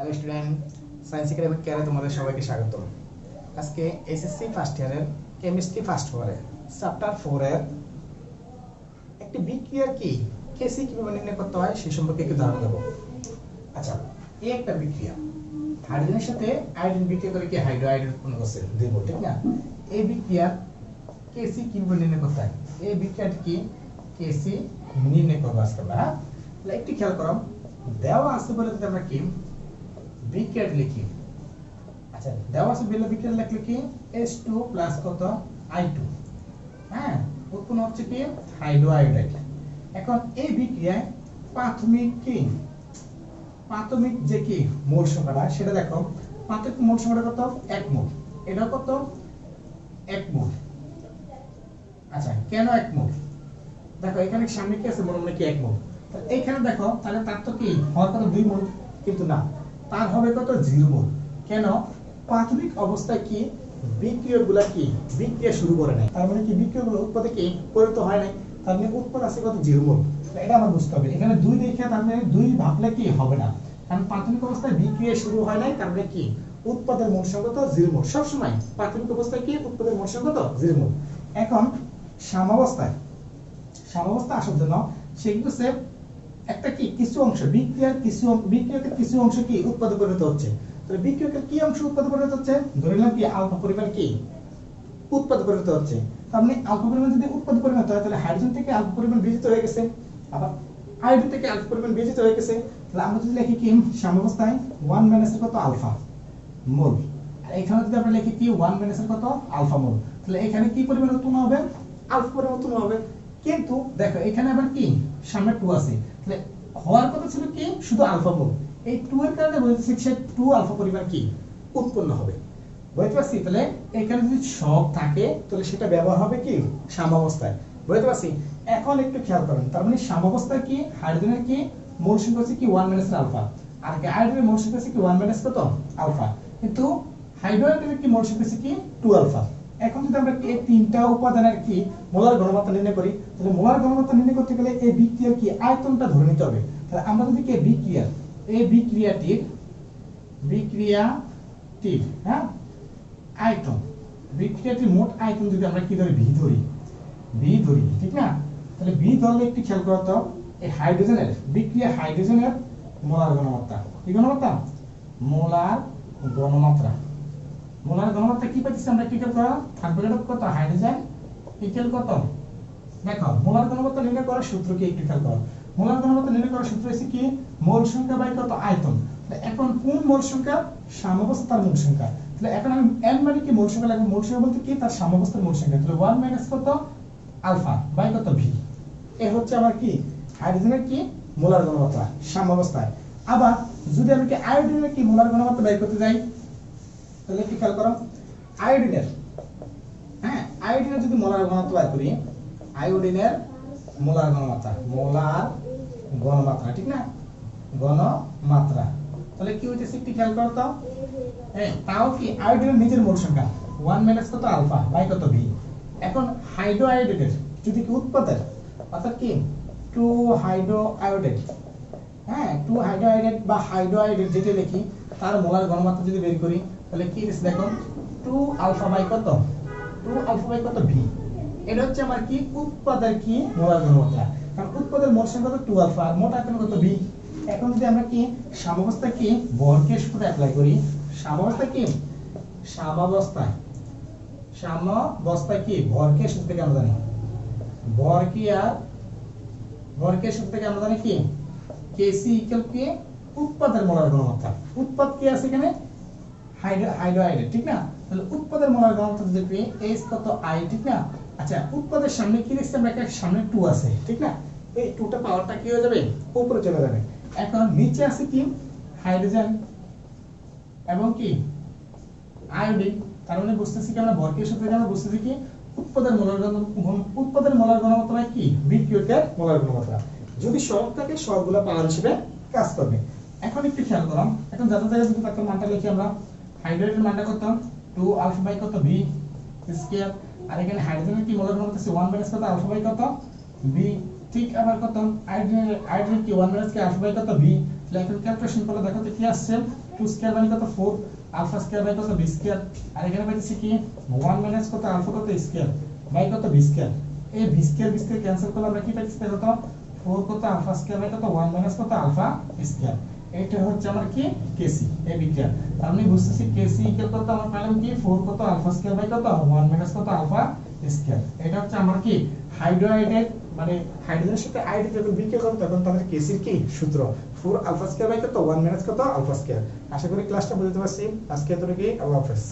Hello student, science academic কেয়ারে তোমাদের সবাইকে স্বাগত আজকে এসএসসি ফার্স্ট ইয়ারের কেমিস্ট্রি ফার্স্ট ফোরে চ্যাপ্টার ফোরের একটি বিক্রিয়ার কি? কেসি কীভাবে নির্ণয় করতে হয় সে সম্পর্কে একটু ধারণা দেবো। আচ্ছা এই একটা বিক্রিয়া হাইড্রোজেনের সাথে আয়োডিন বিক্রিয়া করে কি হাইড্রো আয়োডিন উৎপন্ন করছে? মোল ঠিক না? এই বিক্রিয়া কেসি কীভাবে নির্ণয় করতে হয়? এই বিক্রিয়াটি কি? কেসি নির্ণয় করব আজকে আমরা? হ্যাঁ? একটু খেয়াল করো। দেওয়া আছে বলে যদি আমরা কি বিক্রিয়াটি লিখি। আচ্ছা দেওয়া আছে বলে বিক্রিয়া লিখলে কি এস টু প্লাস কত? আই টু হ্যাঁ উৎপন্ন হচ্ছে কি? হাইড্রো এখন এই বিক্রিয়ায় প্রাথমিক কি? প্রাথমিক যে কি মোল সংখ্যাটা, সেটা দেখো। প্রাথমিক মোল সংখ্যাটা কত? এক মোল। এটা কত? এক মোল। আচ্ছা কেন এক মোল? দেখো, এখানে সামনে কি আছে? মনে মনে কি এক তাহলে এইখানে দেখো, তাহলে তার তো কি? হওয়ার কথা দুই মোল। কিন্তু না। তার হবে কত? জিরো কেন? প্রাথমিক অবস্থায় কি? বিক্রিয়াগুলা কি? বিক্রিয়া শুরু করে নাই। তার মানে কি বিক্রিয়াগুলো উৎপাদে কি? পরিণত হয় নাই। তার মানে উৎপাদ আছে কত? জিরো এটা আমার বুঝতে হবে। এখানে দুই দেখে তার মানে দুই ভাবলে কি হবে না? কারণ প্রাথমিক অবস্থায় বিক্রিয়া শুরু হয় নাই, তার মানে কি? উৎপাদের মোল সংখ্যা তো জিরো মোল। সবসময় প্রাথমিক অবস্থায় কি? উৎপাদের মোল সংখ্যা তো জিরো মোল। এখন সাম্যাবস্থায় সাম্যাবস্থা আসার জন্য সেগুলো সে একটা কি, কিছু অংশ, বিক্রিয়ার কিছু বিক্রিয়কের কিছু অংশ কি উৎপাদন পরিণত হচ্ছে? তাহলে বিক্রিয়কের কি অংশ উৎপাদন পরিণত হচ্ছে? ধরে নিলাম কি, আলফা পরিমাণ কি? উৎপাদন পরিণত হচ্ছে। তার মানে আলফা পরিমাণ যদি উৎপাদন পরিণত হয়, তাহলে হাইড্রোজেন থেকে আলফা পরিমাণ বিজিত হয়ে গেছে। আবার আয়োডিন থেকে আলফা পরিমাণ বিজিত হয়ে গেছে। তাহলে আমরা যদি লিখি কি সাম্যাবস্থায় 1 মাইনাস কত আলফা মোল। আর এখানে যদি আমরা লিখি কি 1 মাইনাস কত আলফা মোল। তাহলে এখানে কি পরিমাণ উৎপন্ন হবে? আলফা পরিমাণ উৎপন্ন হবে। কিন্তু দেখো, এখানে আবার কি? সামনে 2 আছে। তাহলে হওয়ার কথা ছিল কি? শুধু আলফা মোল এই 2 এর কারণে বলতেছি সে 2 আলফা পরিমাণ কি? উৎপন্ন হবে। বুঝতে পারছি? তাহলে এখানে যদি শক থাকে, তাহলে সেটা ব্যবহার হবে কি? সাম্যাবস্থায় বুঝতে পারছি? এখন একটু খেয়াল করেন। তার মানে সাম্যাবস্থায় কি? হাইড্রোজেনের কি? মোল সংখ্যা হচ্ছে কি? 1 মাইনাস আলফা আর কি মোল সংখ্যা হচ্ছে কি? 1 মাইনাস কত? আলফা কিন্তু হাইড্রোজেনের কি মোল সংখ্যা হচ্ছে কি? 2 আলফা এখন যদি আমরা এই তিনটা উপাদানের কি মোলার ঘনমাত্রা নির্ণয় করি, তাহলে মোলার ঘনমাত্রা নির্ণয় করতে গেলে এই বিক্রিয়ার কি আয়তনটা ধরে নিতে হবে? তাহলে আমরা যদি কি বিক্রিয়া, এই বিক্রিয়াটির বিক্রিয়াটির হ্যাঁ? আয়তন, বিক্রিয়াটির মোট আয়তন যদি আমরা কি ধরি? ভি ধরি। ভি ধরি, ঠিক না? তাহলে ভি ধরলে একটু খেয়াল করো তো, এই হাইড্রোজেনের, বিক্রিয়া হাইড্রোজেনের মোলার ঘনমাত্রা। কি ঘনমাত্রা? মোলার ঘনমাত্রা। মোলার ঘনমাত্রা কি পাইতেছি আমরা খেয়াল করো এটা কত? হাইড্রোজেন ইকুয়াল কত? দেখো, মোলার ঘনমাত্রা নির্ণয় করার সূত্র কি একটু খেয়াল করো মোলার ঘনমাত্রা নির্ণয় করার সূত্র হচ্ছে কি? মোল সংখ্যা বাই কত? আয়তন। এখন কোন মোল সংখ্যা? সাম্যাবস্থার মোল সংখ্যা। তাহলে এখন আমি n মানে কি মোল সংখ্যা লাগবে? মোল সংখ্যা বলতে কি? তার সাম্যাবস্থার মোল সংখ্যা। তাহলে 1 মাইনাস কত? আলফা বাই কত? ভি এ হচ্ছে আমার কি? হাইড্রোজেনের কি? মোলার ঘনমাত্রা সাম্যাবস্থায়। আবার যদি আমি কি আয়োডিনের কি মোলার ঘনমাত্রা বের করতে যাই? তাহলে কি খেয়াল করো? আয়োডিনের হ্যাঁ আয়োডিনের যদি মোলার ঘনত্ব বের করি আয়োডিনের মোলার ঘনমাত্রা মোলার ঘনমাত্রা, ঠিক না? ঘনমাত্রা। তাহলে কি হইতেছে একটু খেয়াল করো তো? তাও কি আয়োডিনের নিজের মোল সংখ্যা? 1 মাইনাস কত আলফা বাই কত ভি এখন হাইড্রো আয়োডেটের যদি কি উৎপাদন অর্থাৎ কি? 2 হাইড্রো আয়োডেট হ্যাঁ টু হাইড্রো আয়োডেট বা হাইড্রো আয়োডেট যেটা লিখি, তার মোলার ঘনমাত্রা যদি বের করি তাহলে কি হচ্ছে দেখো? 2 আলফা বাই কত? 2 আলফা বাই কত ভি এটা হচ্ছে আমার কি? উৎপাদের কি? মোলার ঘনমাত্রা কারণ উৎপাদের মোট সংখ্যা তো 2 আলফা মোট আয়তন কত ভি এখন যদি আমরা কি? সাম্যাবস্থা কি? বর্গের সূত্র অ্যাপ্লাই করি। সাম্যাবস্থা কি? সাম্যাবস্থায় সাম্যাবস্থায় কি? ভরকের সূত্র থেকে আমরা জানি। ভর আর ভরকের সূত্র থেকে আমরা জানি কি? কেসি ইকুয়াল কি? উৎপাদের মোলার ঘনমাত্রা উৎপাদ কি আছে এখানে? হাইড্রো হাইড্রোহাইড্রেট ঠিক না? তাহলে উৎপাদের মোলার ঘনত্ব যদি কত আই ঠিক না? আচ্ছা উৎপাদের সামনে কি লিখছি আমরা? একটা সামনে 2 আছে, ঠিক না? এই 2টা পাওয়ারটা কি হয়ে যাবে? উপরে চলে যাবে। এখন নিচে আছে কি? হাইড্রোজেন। এবং কি? আয়োডিন। মানে বুঝতেছি কি আমরা সাথে বুঝতেছি কি? মোলার মোলার ঘনমাত্রা কি? বিক্রিয়কের মোলার ঘনমাত্রা যদি সহগ থাকে সবগুলো পাওয়ার হিসেবে কাজ করবে। এখন একটু খেয়াল করলাম। এখন যত জায়গায় মানটা লিখি আমরা হাইড্রোজেনের মানটা কত? 2 আলফা বাই কত? ভি স্কয়ার আর এখানে হাইড্রোজেনের কি মোলার ঘনত্ব আছে 1 মাইনাস কত? আলফা বাই কত? ভি ঠিক আবার কত? হাইড্রোজেন হাইড্রোজেন কি 1 মাইনাস কি আলফা বাই কত? ভি তাহলে ক্যালকুলেশন করলে দেখো তো কি আসছে? 2 স্কয়ার মানে কত? 4 আলফা স্কয়ার বাই কত? B স্কয়ার আর এখানে পাইতেছি কি? 1 মাইনাস কত? আলফা কত? স্কয়ার বাই কত? B স্কয়ার এই b square b square cancel করলে আমরা কি পাইতেছি দেখো তো? 4 কত? আলফা স্কয়ার বাই কত? 1 মাইনাস কত? আলফা স্কয়ার এটা হচ্ছে আমার কি? কেসি এই বিক্রিয়া আপনি বুঝতেছি কেসি ইকুয়াল কত? আমার পেলাম কি? 4 কত? আলফা স্কয়ার বাই কত? 1 মাইনাস কত? আলফা স্কয়ার এটা হচ্ছে আমার কি? হাইড্রোআইডের মানে হাইড্রোজেনের সাথে আইড যখন বিক্রিয়া করে, তখন তাদের কেসির কি সূত্র? ফোর আলফা স্কয়ার বাই কত? ওয়ান মাইনাস কত? আলফা স্কয়ার আশা করি ক্লাসটা বুঝতে পারছি আজকে এতটুকুই। আল্লাহ হাফেজ।